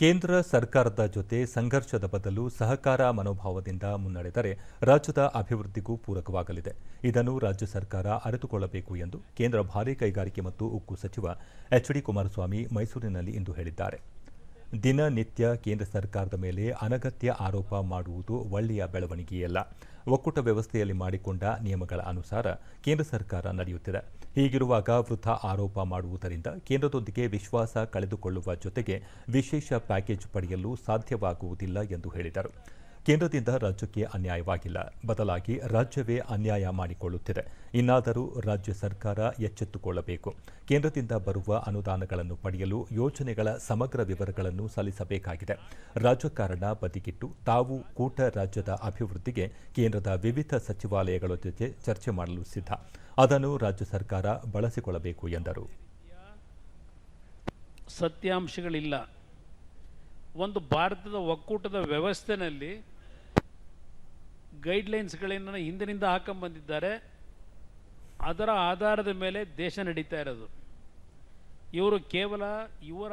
ಕೇಂದ್ರ ಸರ್ಕಾರದ ಜೊತೆ ಸಂಘರ್ಷದ ಬದಲು ಸಹಕಾರ ಮನೋಭಾವದಿಂದ ಮುನ್ನಡೆದರೆ ರಾಜ್ಯದ ಅಭಿವೃದ್ಧಿಗೂ ಪೂರಕವಾಗಲಿದೆ. ಇದನ್ನು ರಾಜ್ಯ ಸರ್ಕಾರ ಅರಿತುಕೊಳ್ಳಬೇಕು ಎಂದು ಕೇಂದ್ರ ಭಾರೀ ಕೈಗಾರಿಕೆ ಮತ್ತು ಉಕ್ಕು ಸಚಿವ ಎಚ್ ಡಿ ಕುಮಾರಸ್ವಾಮಿ ಮೈಸೂರಿನಲ್ಲಿ ಇಂದು ಹೇಳಿದ್ದಾರೆ. ದಿನನಿತ್ಯ ಕೇಂದ್ರ ಸರ್ಕಾರದ ಮೇಲೆ ಅನಗತ್ಯ ಆರೋಪ ಮಾಡುವುದು ಒಳ್ಳೆಯ ಬೆಳವಣಿಗೆಯಲ್ಲ. ಒಕ್ಕೂಟ ವ್ಯವಸ್ಥೆಯಲ್ಲಿ ಮಾಡಿಕೊಂಡ ನಿಯಮಗಳ ಅನುಸಾರ ಕೇಂದ್ರ ಸರ್ಕಾರ ನಡೆಯುತ್ತಿದೆ. ಹೀಗಿರುವಾಗ ವೃಥಾ ಆರೋಪ ಮಾಡುವುದರಿಂದ ಕೇಂದ್ರದೊಂದಿಗೆ ವಿಶ್ವಾಸ ಕಳೆದುಕೊಳ್ಳುವ ಜೊತೆಗೆ ವಿಶೇಷ ಪ್ಯಾಕೇಜ್ ಪಡೆಯಲು ಸಾಧ್ಯವಾಗುವುದಿಲ್ಲ ಎಂದು ಹೇಳಿದರು. ಕೇಂದ್ರದಿಂದ ರಾಜ್ಯಕ್ಕೆ ಅನ್ಯಾಯವಾಗಿಲ್ಲ. ಬದಲಾಗಿ ರಾಜ್ಯವೇ ಅನ್ಯಾಯ ಮಾಡಿಕೊಳ್ಳುತ್ತಿದೆ. ಇನ್ನಾದರೂ ರಾಜ್ಯ ಸರ್ಕಾರ ಎಚ್ಚೆತ್ತುಕೊಳ್ಳಬೇಕು. ಕೇಂದ್ರದಿಂದ ಬರುವ ಅನುದಾನಗಳನ್ನು ಪಡೆಯಲು ಯೋಜನೆಗಳ ಸಮಗ್ರ ವಿವರಗಳನ್ನು ಸಲ್ಲಿಸಬೇಕಾಗಿದೆ. ರಾಜಕಾರಣ ಬದಿಗಿಟ್ಟು ತಾವು ಕೂಟ ರಾಜ್ಯದ ಅಭಿವೃದ್ಧಿಗೆ ಕೇಂದ್ರದ ವಿವಿಧ ಸಚಿವಾಲಯಗಳ ಜೊತೆ ಚರ್ಚೆ ಮಾಡಲು ಸಿದ್ಧ. ಅದನ್ನು ರಾಜ್ಯ ಸರ್ಕಾರ ಬಳಸಿಕೊಳ್ಳಬೇಕು ಎಂದರು. ಸತ್ಯಾಂಶಗಳಿಲ್ಲ. ಒಂದು ಭಾರತದ ಒಕ್ಕೂಟದ ವ್ಯವಸ್ಥೆನಲ್ಲಿ ಗೈಡ್ಲೈನ್ಸ್ಗಳನ್ನು ಹಿಂದಿನಿಂದ ಹಾಕೊಂಬಂದಿದ್ದಾರೆ ಅದರ ಆಧಾರದ ಮೇಲೆ ದೇಶ ನಡೀತಾ ಇರೋದು. ಇವರು ಕೇವಲ ಇವರ